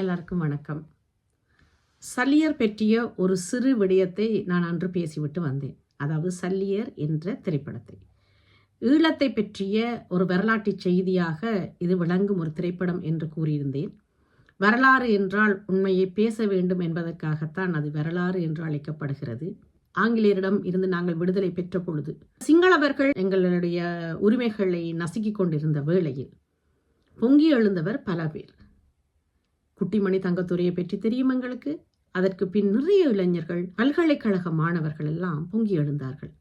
எல்லாருக்கும் வணக்கம். சல்லியர் பற்றிய ஒரு சிறு விடயத்தை நான் அன்று பேசிவிட்டு வந்தேன். அதாவது சல்லியர் என்ற திரைப்படத்தை. ஈழத்தை பற்றிய ஒரு வரலாற்று செய்தியாக இது விளங்கும் ஒரு திரைப்படம் என்று கூறியிருந்தேன். வரலாறு என்றால் உண்மையை பேச வேண்டும் என்பதற்காகத்தான் அது வரலாறு என்று அழைக்கப்படுகிறது. ஆங்கிலேயரிடம் இருந்து நாங்கள் விடுதலை பெற்ற பொழுது சிங்களவர்கள் எங்களுடைய உரிமைகளை நசுக்கிக் கொண்டிருந்த வேளையில் பொங்கி எழுந்தவர் பல பேர். குட்டிமணி தங்கத்துறையை பற்றி தெரியும் எங்களுக்கு? அதற்கு பின் நிறைய இளைஞர்கள் பல்கலைக்கழக மாணவர்கள் எல்லாம் பொங்கி எழுந்தார்கள்.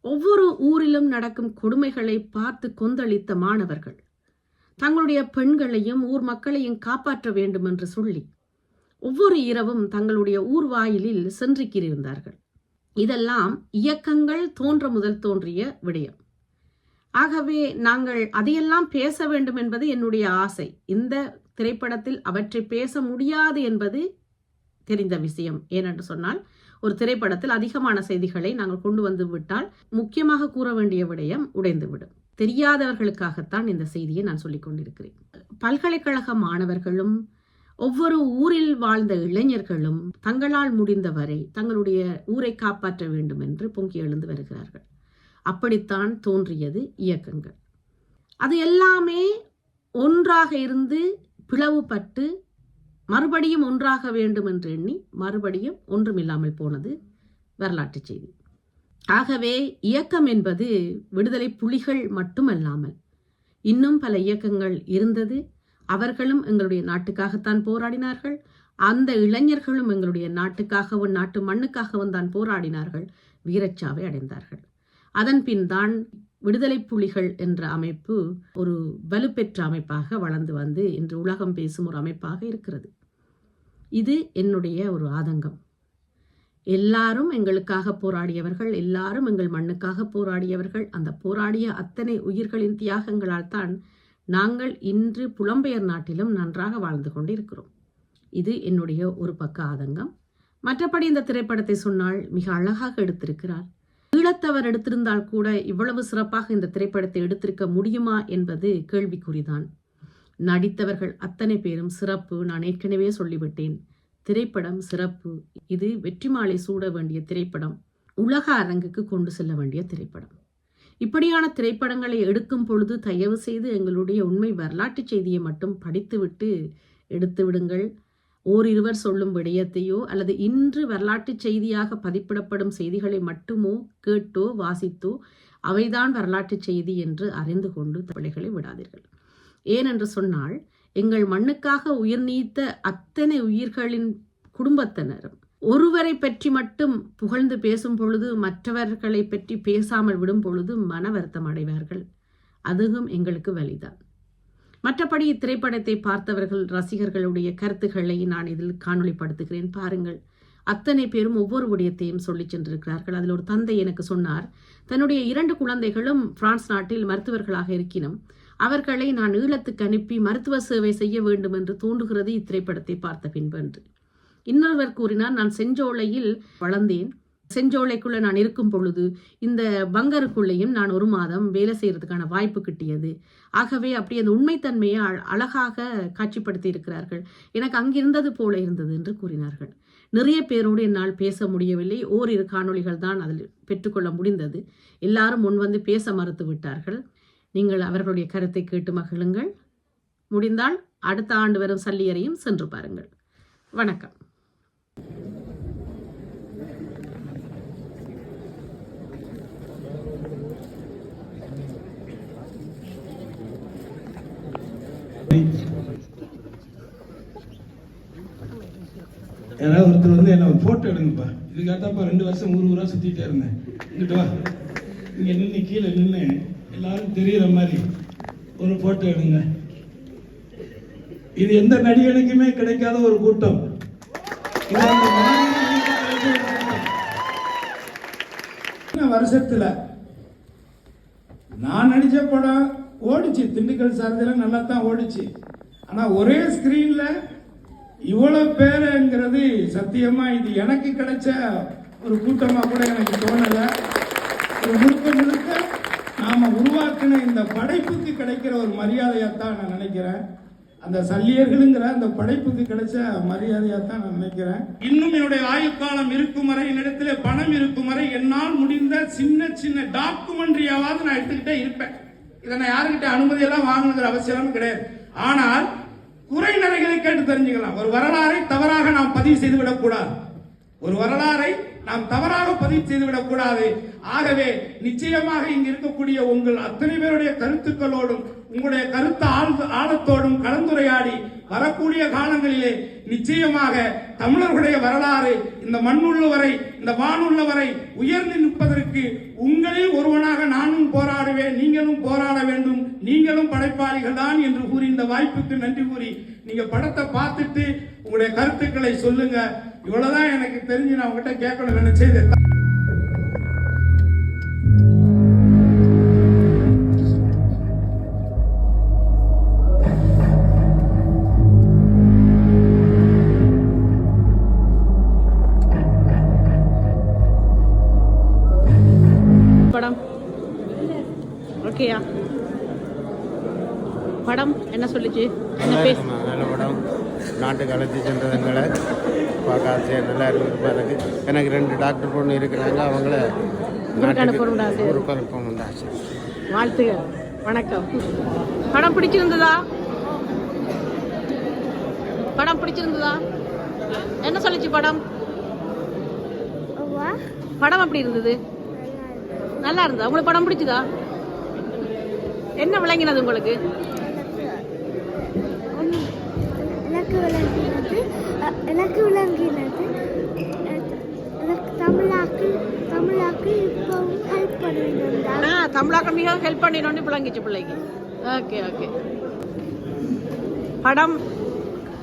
ஒவ்வொரு ஊரிலும் நடக்கும் கொடுமைகளை பார்த்து கொந்தளித்த மாணவர்கள் தங்களுடைய பெண்களையும் ஊர் மக்களையும் காப்பாற்ற வேண்டும் என்று சொல்லி ஒவ்வொரு இரவும் தங்களுடைய ஊர் வாயிலில் சென்றிக்கிறிருந்தார்கள் இதெல்லாம் இயக்கங்கள் தோன்ற முதல் தோன்றிய விடயம். ஆகவே நாங்கள் அதையெல்லாம் பேச வேண்டும் என்பது என்னுடைய ஆசை. இந்த திரைப்படத்தில் அவற்றை பேச முடியாது என்பது தெரிந்த விஷயம். ஏனென்று சொன்னால் ஒரு திரைப்படத்தில் அதிகமான செய்திகளை நாங்கள் கொண்டு வந்து விட்டால் முக்கியமாக கூற வேண்டிய விடயம் உடைந்துவிடும். தெரியாதவர்களுக்காகத்தான் இந்த செய்தியை நான் சொல்லிக் கொண்டிருக்கிறேன். பல்கலைக்கழக மாணவர்களும் ஒவ்வொரு ஊரில் வாழ்ந்த இளைஞர்களும் தங்களால் முடிந்தவரை தங்களுடைய ஊரை காப்பாற்ற வேண்டும் என்று பொங்கி எழுந்து வருகிறார்கள். அப்படித்தான் தோன்றியது இயக்கங்கள். அது எல்லாமே ஒன்றாக இருந்து பிளவுபட்டு மறுபடியும் ஒன்றாக வேண்டும் என்று எண்ணி மறுபடியும் ஒன்றுமில்லாமல் போனது வரலாற்று செய்தி. ஆகவே இயக்கம் என்பது விடுதலை புலிகள் மட்டுமல்லாமல் இன்னும் பல இயக்கங்கள் இருந்தது. அவர்களும் எங்களுடைய நாட்டுக்காகத்தான் போராடினார்கள். அந்த இளைஞர்களும் எங்களுடைய நாட்டுக்காகவும் நாட்டு மண்ணுக்காகவும் தான் போராடினார்கள். வீரச்சாவை அடைந்தார்கள். அதன் பின் தான் விடுதலை புலிகள் என்ற அமைப்பு ஒரு வலுப்பெற்ற அமைப்பாக வளர்ந்து வந்து இன்று உலகம் பேசும் ஒரு அமைப்பாக இருக்கிறது. இது என்னுடைய ஒரு ஆதங்கம். எல்லாரும் எங்களுக்காக போராடியவர்கள் எல்லாரும் எங்கள் மண்ணுக்காக போராடியவர்கள் அந்த போராடிய அத்தனை உயிர்களின் தியாகங்களால் தான் நாங்கள் இன்று புலம்பெயர் நாட்டிலும் நன்றாக வாழ்ந்து கொண்டிருக்கிறோம். இது என்னுடைய ஒரு பக்க ஆதங்கம். மற்றபடி இந்த திரைப்படத்தை சொன்னால் மிக அழகாக எடுத்திருக்கிறார். ஈழத்தவர் எடுத்திருந்தால் கூட இவ்வளவு சிறப்பாக இந்த திரைப்படத்தை எடுத்திருக்க முடியுமா என்பது கேள்விக்குறிதான். நடித்தவர்கள் அத்தனை பேரும் சிறப்பு நான் ஏற்கனவே சொல்லிவிட்டேன். திரைப்படம் சிறப்பு. இது வெற்றிமாலை சூட வேண்டிய திரைப்படம். உலக அரங்குக்கு கொண்டு செல்ல வேண்டிய திரைப்படம். இப்படியான திரைப்படங்களை எடுக்கும் பொழுது தயவு செய்து எங்களுடைய உண்மை வரலாற்று செய்தியை மட்டும் படித்துவிட்டு எடுத்து விடுங்கள். ஓரிருவர் சொல்லும் விடயத்தையோ அல்லது இன்று வரலாற்று செய்தியாக பதிப்பிடப்படும் செய்திகளை மட்டுமோ கேட்டோ வாசித்தோ அவைதான் வரலாற்று செய்தி என்று அறிந்து கொண்டு பிழைகளை விடாதீர்கள். ஏனென்று சொன்னால் எங்கள் மண்ணுக்காக உயிர் நீத்த அத்தனை உயிர்களின் குடும்பத்தினரும் ஒருவரை பற்றி மட்டும் புகழ்ந்து பேசும் பொழுது மற்றவர்களை பற்றி பேசாமல் விடும் பொழுது மன வருத்தம் அடைவார்கள். அதுவும் எங்களுக்கு வழிதான் மற்றபடி இத்திரைப்படத்தை பார்த்தவர்கள் ரசிகர்களுடைய கருத்துக்களை நான் இதில் காணொளிப்படுத்துகிறேன். பாருங்கள். அத்தனை பேரும் ஒவ்வொரு விடயத்தையும் சொல்லி சென்றிருக்கிறார்கள். அதில் ஒரு தந்தை எனக்கு சொன்னார் தன்னுடைய இரண்டு குழந்தைகளும் பிரான்ஸ் நாட்டில் மருத்துவர்களாக இருக்கினும் அவர்களை நான் ஈழத்துக்கு அனுப்பி மருத்துவ சேவை செய்ய வேண்டும் என்று தோன்றுகிறது இத்திரைப்படத்தை பார்த்த பின்பு என்று. இன்னொருவர் கூறினார் நான் செஞ்சோலையில் வளர்ந்தேன். செஞ்சோலைக்குள்ளே நான் இருக்கும் பொழுது இந்த பங்கருக்குள்ளேயும் நான் ஒரு மாதம் வேலை செய்கிறதுக்கான வாய்ப்பு கிட்டியது. ஆகவே அப்படி அந்த உண்மைத்தன்மையை அழகாக காட்சிப்படுத்தி இருக்கிறார்கள் எனக்கு அங்கிருந்தது போல இருந்தது என்று கூறினார்கள். நிறைய பேரோடு என்னால் பேச முடியவில்லை. ஓரிரு காணொளிகள் தான் அதில் பெற்றுக்கொள்ள முடிந்தது. எல்லாரும் முன் வந்து பேச மறுத்து விட்டார்கள். நீங்கள் அவர்களுடைய கருத்தை கேட்டு மகிழுங்கள். முடிந்தால் அடுத்த ஆண்டு வரும் சல்லியரையும் சென்று பாருங்கள். வணக்கம். யாராவது ஒருத்தர் வந்து என்ன ஒரு போட்டோ எடுங்கப்பா. இதுக்காகத்தான்ப்பா ரெண்டு வருஷம் ஊர் ஊராக சுற்றிட்டே இருந்தேன். இங்கிட்டு வா. இங்கே நின்று கீழே நின்று எல்லாரும் தெரியுற மாதிரி ஒரு போட்டோ எடுங்க. இது எந்த நடிகனுக்குமே கிடைக்காத ஒரு கூட்டம். வருஷத்துல நான் நடிச்ச படம் ஓடிச்சு. திண்டுக்கல் சாரதியில நல்லா தான் ஓடிச்சு. ஆனா ஒரே ஸ்கிரீன்ல இவ்வளவு பேருங்கிறது சத்தியமா இது எனக்கு கிடைச்ச ஒரு கூட்டமா கூட எனக்கு தோணல. ஒரு முழுக்க முழுக்க நாம உருவாக்கின இந்த படைப்புக்கு கிடைக்கிற ஒரு மரியாதையாக தான் நான் நினைக்கிறேன். அந்த சல்லியர்களுங்கிற அந்த படைப்புக்கு கிடைச்ச மரியாதையாக தான் நான் நினைக்கிறேன். இன்னும் என்னுடைய ஆயுட்காலம் இருக்கும் வரை என்னிடத்துல பணம் இருக்கும் வரை என்னால் முடிந்த சின்ன சின்ன டாக்குமெண்ட்ரியாவது நான் எடுத்துக்கிட்டே இருப்பேன். இதை நான் யாருக்கிட்ட அனுமதியெல்லாம் வாங்கணுங்கிற அவசியம் கிடையாது. ஆனால் உரைநடைகளை கேட்டு தெரிஞ்சுக்கலாம். ஒரு வரலாறை தவறாக நாம் பதிவு செய்துவிடக் கூடாது ஒரு வரலாறை நாம் தவறாக பதிவு செய்துவிடக் கூடாது ஆகவே நிச்சயமாக இங்கு இருக்கக்கூடிய உங்கள் அத்தனை பேருடைய கருத்துக்களோடும் உங்களுடைய கருத்து ஆழத்தோடும் கலந்துரையாடி வரக்கூடிய காலங்களிலே நிச்சயமாக தமிழர்களுடைய வரலாறு இந்த மண்ணுள்ளவரை இந்த வானுள்ளவரை உயர்ந்து நிற்பதற்கு உங்களில் ஒருவனாக நானும் போராடுவேன் நீங்களும் போராடு படைப்பாளிகள் தான் என்று கூறி இந்த வாய்ப்புக்கு நன்றி கூறி நீங்க படத்தை பார்த்துட்டு உங்களுடைய கருத்துக்களை சொல்லுங்க. இவ்வளவுதான் எனக்கு தெரிஞ்சு நான் உங்ககிட்ட கேட்கணும் நினைச்சது என்ன பேச இருக்குமா, நல்ல படம். நாட்டுக்கு அழைச்சி சென்றதுங்களை பார்க்க ஆசையாக நல்லா இருக்கு எனக்கு எனக்கு ரெண்டு டாக்டர் பொண்ணு இருக்கிறாங்க அவங்கள ஊருக்கு அனுப்பணும்னு ஆசை. வாழ்த்துகள் வணக்கம். படம் பிடிச்சிருந்ததா? படம் பிடிச்சிருந்ததா? என்ன சொல்லுச்சு படம்? படம் எப்படி இருந்தது? நல்லா இருந்தா உங்களுக்கு படம் பிடிச்சதா? என்ன விளங்கினது உங்களுக்கு எனக்கு விளங்கினது அ- எனக்கு விளங்கினது. எனக்கு தமிழாக்கு தமிழாக்கு இப்பவும் ஹெல்ப் பண்ணுவேன் ஆ தமிழாக்க மிக ஹெல்ப் பண்ணினோன்னு விளங்கிச்சு பிள்ளைக்கு. ஓகே ஓகே படம்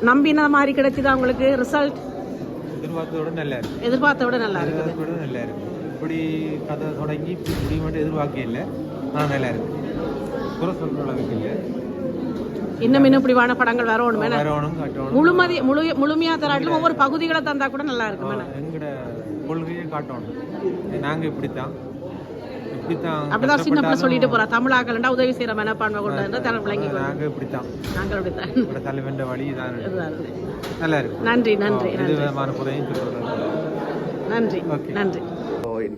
நம்பின மாதிரி கிடைச்சதா உங்களுக்கு? ரிசல்ட் எதிர்பார்த்ததோட நல்லா இருக்கு. எதிர்பார்த்த விட நல்லா இருக்குது. எதிர்பார்த்ததோட நல்லா இருக்கு. இப்படி கதை தொடங்கி இப்படி முடிய மட்டும் எதிர்பார்க்க இல்லை. ஆனால் நல்லா இருக்கு. குறை சொல்ற அளவுக்கு இல்லை. இன்னும் இன்னும் இப்படிவான படங்கள் வரணும் முழுமதி முழு முழுமையா தராட்டிலும் ஒவ்வொரு பகுதிகளை தந்தா கூட நல்லா இருக்கும் எங்கட கொள்கையை காட்டணும் நாங்கள் இப்படித்தான். இப்படித்தான் அப்படிதான் சின்ன பிள்ளை சொல்லிட்டு போறா. தமிழாக்கலண்டா உதவி செய்யற மனப்பான்மை கொண்டு தர விளங்கி நாங்கள் இப்படித்தான். நாங்கள் அப்படித்தான். எங்களோட தலைவன் வழி தான் இதுதான் இது. நல்லா இருக்கு. நன்றி நன்றி நன்றி. நன்றி. நன்றி.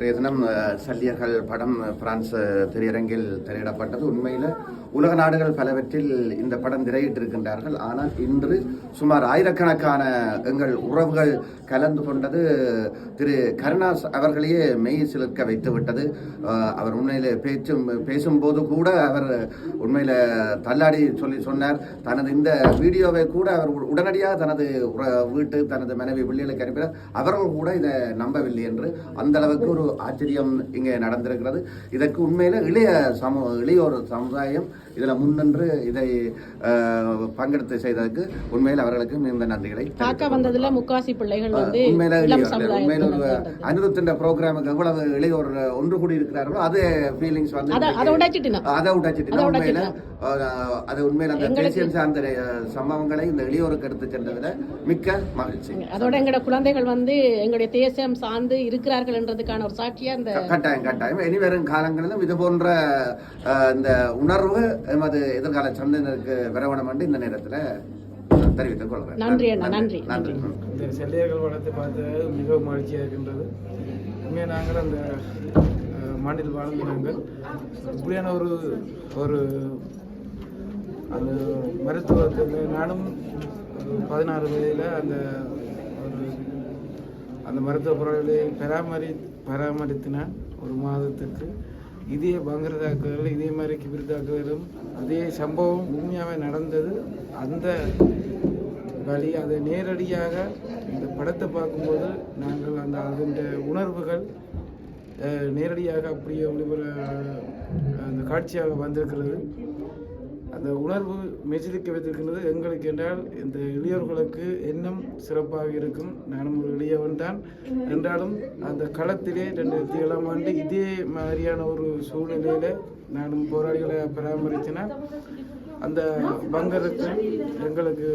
இன்றைய தினம் சல்லியர்கள் படம் பிரான்ஸ் திரையரங்கில் திரையிடப்பட்டது. உண்மையில் உலக நாடுகள் பலவற்றில் இந்த படம் திரையிட்டிருக்கின்றார்கள். ஆனால் இன்று சுமார் ஆயிரக்கணக்கான எங்கள் உறவுகள் கலந்து கொண்டது திரு கருணாஸ் அவர்களையே மெய் சிலிர்க்க வைத்து விட்டது அவர் உண்மையில் பேச்சும் பேசும்போது கூட அவர் உண்மையில் தள்ளாடி சொல்லி சொன்னார். தனது இந்த வீடியோவை கூட அவர் உ- உடனடியாக தனது வீட்டு தனது மனைவி பிள்ளைகளுக்கு அனுப்பினார். அவர்கள் கூட இதை நம்பவில்லை என்று அந்த அளவுக்கு ஒரு ஆச்சரியம் இங்கே நடந்திருக்கிறது. இதற்கு உண்மையில இளைய சமூக இளையோர் சமுதாயம் இதில் முன்னின்று இதை பங்கெடுத்து செய்ததற்கு உண்மையில் அவர்களுக்கு மிகுந்த நன்றிகளை வந்ததுல முக்காசி பிள்ளைகள் வந்து உண்மையில இளம் இளையோர் உண்மையில ஒரு அனிருத்தின் ப்ரோக்ராமுக்கு எவ்வளவு இளையோர் ஒன்று கூடி இருக்கிறார்களோ அதே ஃபீலிங்ஸ் வந்து அதை உடைச்சிட்டுனா அதை அதை உண்மையில அது அந்த தேசியம் சார்ந்த சம்பவங்களை இந்த இளையோருக்கு எடுத்து சென்றதுல மிக்க மகிழ்ச்சி. அதோட எங்களோட குழந்தைகள் வந்து எங்களுடைய தேசம் சார்ந்து இருக்கிறார்கள் என்றதுக்கான ஒரு சாட்சியா இந்த கட்டாயம் கட்டாயம். இனி வரும் காலங்களிலும் இது போன்ற இந்த உணர்வு எமது எதிர்கால சந்ததியினருக்கு வரவணும் என்று இந்த நேரத்தில் தெரிவித்துக் கொள்கிறேன். நன்றி அண்ணா, நன்றி, நன்றி. இந்த செல்லியர்கள் வளத்தை பார்த்து மிகவும் மகிழ்ச்சியாக இருக்கின்றது. உண்மையாக நாங்கள் அந்த அஹ், மண்ணில் வாழ்ந்த நாங்கள் இப்படியான ஒரு ஒரு அந்த மருத்துவத்துக்கு நானும் ஒரு பதினாறு வயதில் அந்த ஒரு அந்த மருத்துவ பொருட்களை பராமரி பராமரித்தினால் ஒரு மாதத்துக்கு இதே பங்கர தாக்குதல் இதே மாதிரி கிபிர் தாக்குதலும் அதே சம்பவம் உண்மையாகவே நடந்தது. அந்த வழி அதை நேரடியாக இந்த படத்தை பார்க்கும்போது நாங்கள் அந்த அதன் உணர்வுகள் நேரடியாக அப்படியே ஒளிபர அந்த காட்சியாக வந்திருக்கிறது. அந்த உணர்வு மெஜிலிக்க வைத்திருக்கின்றது எங்களுக்கு என்றால் இந்த இளையோர்களுக்கு இன்னும் சிறப்பாக இருக்கும். நானும் ஒரு இளையவன் தான். என்றாலும் அந்த களத்திலே ரெண்டாயிரத்தி ஏழாம் ஆண்டு இதே மாதிரியான ஒரு சூழ்நிலையில் நானும் போராளிகளை பராமரித்தேன்னா அந்த பங்கருக்கு எங்களுக்கு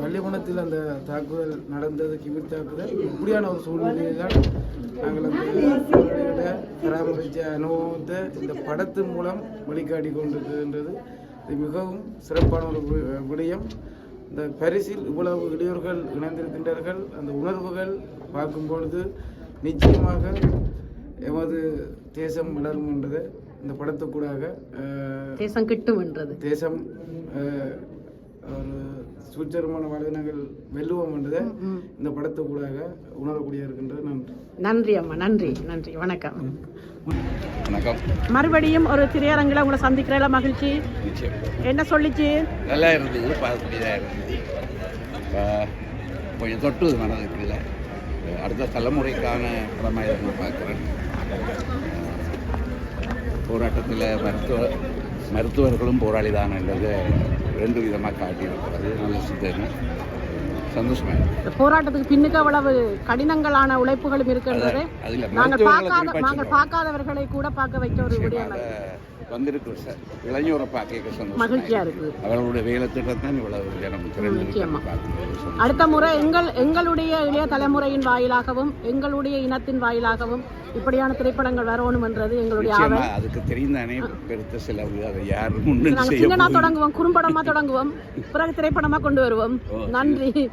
வள்ளிகுணத்தில் அந்த தாக்குதல் நடந்தது கிபிர் தாக்குதல். இப்படியான ஒரு சூழ்நிலையில் தான் நாங்கள் அந்த பராமரித்த அனுபவத்தை இந்த படத்தின் மூலம் வழிகாட்டி கொண்டிருக்கின்றது. இது மிகவும் சிறப்பான ஒரு விடயம். இந்த பரிசில் இவ்வளவு இளையோர்கள் இணைந்திருக்கின்றார்கள். அந்த உணர்வுகள் பார்க்கும் பொழுது நிச்சயமாக எமது தேசம் வளரும் என்றது இந்த படத்துக்கூடாக தேசம் கிட்டும் என்றது. தேசம் ஒரு சுச்சரமான வாழ்வினங்கள் வெல்லுவோம் என்றதை இந்த படத்துக்கூடாக உணரக்கூடிய இருக்கின்றது. நன்றி. நன்றி அம்மா நன்றி நன்றி. வணக்கம். வணக்கம். மறுபடியும் ஒரு திரையரங்கில் உங்களை சந்திக்கிறதுல மகிழ்ச்சி. என்ன சொல்லிச்சு? நல்லா இருந்தது பார்க்கக்கூடியதாக இருந்தது கொஞ்சம் தொட்டுது மனதுக்குள்ள அடுத்த தலைமுறைக்கான படமாக இதை நான் பார்க்குறேன். போராட்டத்தில் மருத்துவ மருத்துவர்களும் போராளி என்றதை ரெண்டு விதமாக காட்டியிருக்கிறது. நல்ல சிந்தனை. சந்தோஷமாக போராட்டத்துக்கு பின்னுக்கு அவ்வளவு கடினங்களான உழைப்புகளும் இருக்கின்றது. நாங்கள் பார்க்காத நாங்கள். பார்க்காதவர்களை கூட பார்க்க வைக்க ஒரு விடயம் அதை அது. வந்திருக்கிற ச- இளைஞரை பார்க்க சந்தோஷம் மகிழ்ச்சியா இருக்குது. அவர்களுடைய வேலை திட்டம் தான் இவ்வளவு ஜனம். அடுத்த முறை எங்கள் எங்களுடைய இளைய தலைமுறையின் வாயிலாகவும் எங்களுடைய இனத்தின் வாயிலாகவும் இப்படியான திரைப்படங்கள் வரணும் என்றது எங்களுடைய ஆவல். அதுக்கு தெரிந்தானே பெருத்த செலவு. அதை யாரும் முன்னு நாங்கள் செய்ய சின்னனா போவதில்லை. தொடங்குவோம் குறும்படமா தொடங்குவோம் பிறகு திரைப்படமா கொண்டு வருவோம். நன்றி.